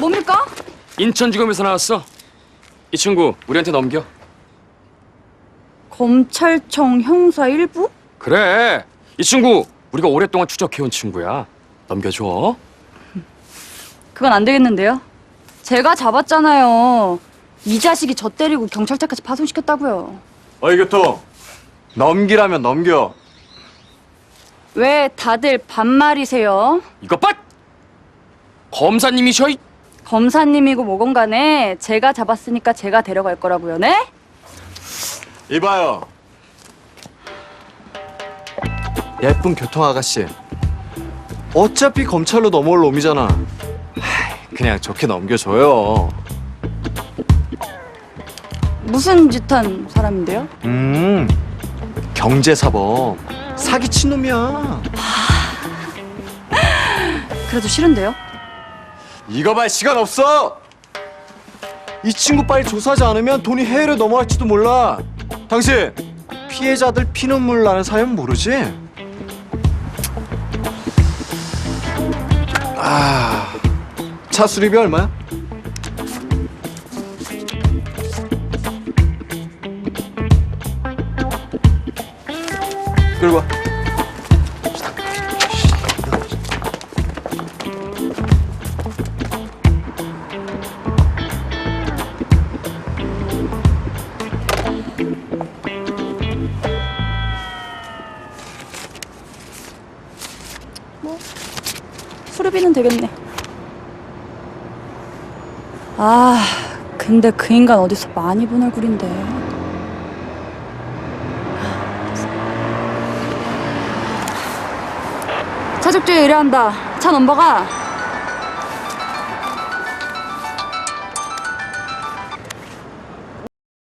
뭡니까? 인천지검에서 나왔어. 이 친구 우리한테 넘겨. 검찰청 형사 일부? 그래. 이 친구 우리가 오랫동안 추적해온 친구야. 넘겨줘. 그건 안 되겠는데요. 제가 잡았잖아요. 이 자식이 저 때리고 경찰차까지 파손시켰다고요. 어이 교통 넘기라면 넘겨 왜 다들 반말이세요? 이것 봐. 검사님이셔. 이- 검사님이고 뭐건 간에 제가 잡았으니까 제가 데려갈 거라고요, 네? 이봐요 예쁜 교통 아가씨 어차피 검찰로 넘어올 놈이잖아 하이, 그냥 좋게 넘겨줘요 무슨 짓한 사람인데요? 음 경제사범 사기친 놈이야 그래도 싫은데요? 이거 봐 시간 없어 이 친구 빨리 조사하지 않으면 돈이 해외로 넘어갈지도 몰라 당신 피해자들 피눈물 나는 사연 모르지? 아, 차 수리비 얼마야? 끌고 와. 수리비는 되겠네. 아, 근데 그 인간 어디서 많이 본 얼굴인데. 차적주에 의뢰한다. 차 넘버가